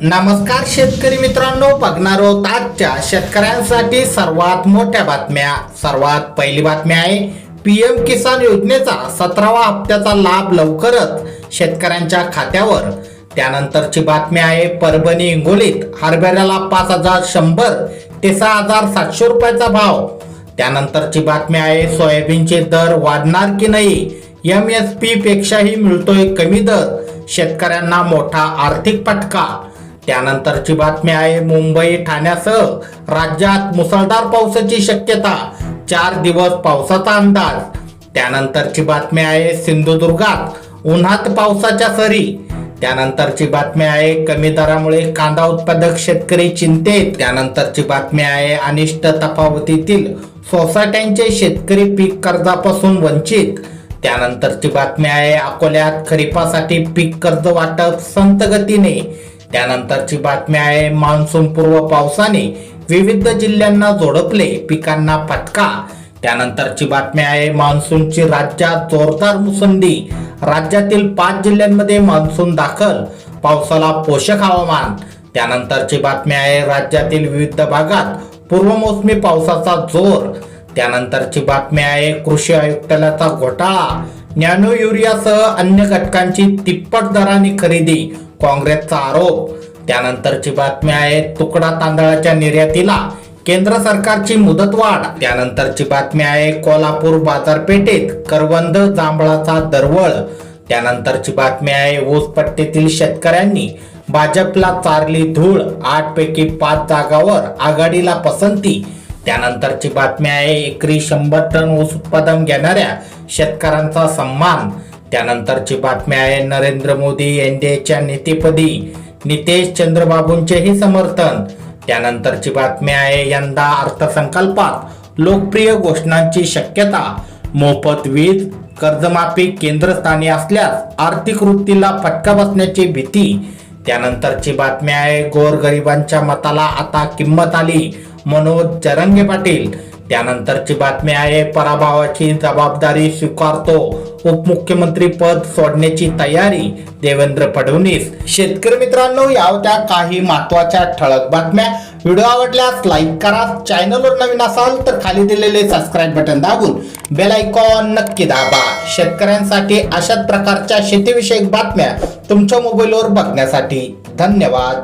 नमस्कार शेतकरी मित्रांनो बघणार आहोत आजच्या शेतकऱ्यांसाठी सर्वात मोठ्या बातम्या. सर्वात पहिली बातमी आहे पीएम किसान योजनेचा सतरावा हप्त्याचा लाभ लवकरच शेतकऱ्यांच्या खात्यावर. त्यानंतरची बातमी आहे परभणी हिंगोलीत हरभऱ्याला पाच हजार शंभर ते सहा हजार सातशे रुपयाचा भाव. त्यानंतरची बातमी आहे सोयाबीनचे दर वाढणार की नाही एम एस पी पेक्षाही मिळतोय कमी दर. शेतकऱ्यांना मोठा आर्थिक फटका. त्यानंतरची बातमी आहे मुंबई ठाण्यासह राज्यात मुसळधार पावसाची शक्यता चार दिवस पावसाचा अंदाज. त्यानंतरची बातमी आहे सिंधुदुर्गात उन्हात पावसाच्या सरी. त्यानंतरची बातमी आहे कमी दरामुळे कांदा उत्पादक शेतकरी चिंतेत. त्यानंतरची बातमी आहे अनिष्ट तफावतीतील सोसायट्यांचे शेतकरी पीक कर्जापासून वंचित. त्यानंतरची बातमी आहे अकोल्यात खरीपासाठी पीक कर्ज वाटप संत गतीने. त्यानंतरची बातमी आहे मान्सून पूर्व पावसाने विविध जिल्ह्यांना जोडपले पिकांना फटका. त्यानंतरची बातमी आहे मान्सूनची राज्यात जोरदार मुसंडी. राज्यातील पाच जिल्ह्यांमध्ये मान्सून दाखल पावसाला पोषक हवामान. त्यानंतरची बातमी आहे राज्यातील विविध भागात पूर्वमोसमी पावसाचा जोर. त्यानंतरची बातमी आहे कृषी आयुक्तालयाचा घोटाळा. नॅनो युरियासह अन्य घटकांची तिप्पट दराने खरेदी. काँग्रेसचा आरोप. त्यानंतरची बातमी आहे तुकडा तांदळाच्या निर्यातीला केंद्र सरकारची मुदतवाढ. त्यानंतरची बातमी आहे कोल्हापूर बाजारपेठेत करवंद जांभळाचा दरवळ. त्यानंतरची बातमी आहे ऊसपट्टीतील शेतकऱ्यांनी भाजपला चारली धूळ आठ पैकी पाच जागावर आघाडीला पसंती. त्यानंतरची बातमी आहे एकरी शंभर टन ऊस उत्पादन घेणाऱ्या शेतकऱ्यांचा सन्मान. त्यानंतरची बातमी आहे नरेंद्र मोदी एनडीएच्या नेतेपदी नितेश चंद्रबाबूंचेही समर्थन. त्यानंतरची बातमी आहे यंदा अर्थसंकल्पात लोकप्रिय घोषणांची शक्यता. मोफत वीज कर्जमाफी केंद्रस्थानी असल्यास आर्थिक वृत्तीला फटका बसण्याची भीती. त्यानंतरची बातमी आहे गोरगरिबांच्या मताला आता किंमत आली मनोज जरंगे पाटील. त्यानंतरची बातमी आहे पराभवाची जबाबदारी स्वीकारतो. उपमुख्यमंत्री पद सोडण्याची तयारी देवेंद्र फडणवीस. शेतकरी मित्रांनो या होत्या काही महत्त्वाच्या ठळक बातम्या. व्हिडिओ आवडल्यास लाईक करा. चॅनलवर नवीन असाल तर खाली दिलेले सबस्क्राईब बटन दाबून बेल आयकॉन नक्की दाबा. शेतकऱ्यांसाठी अशाच प्रकारच्या शेतीविषयक बातम्या तुमच्या मोबाईलवर बघण्यासाठी धन्यवाद.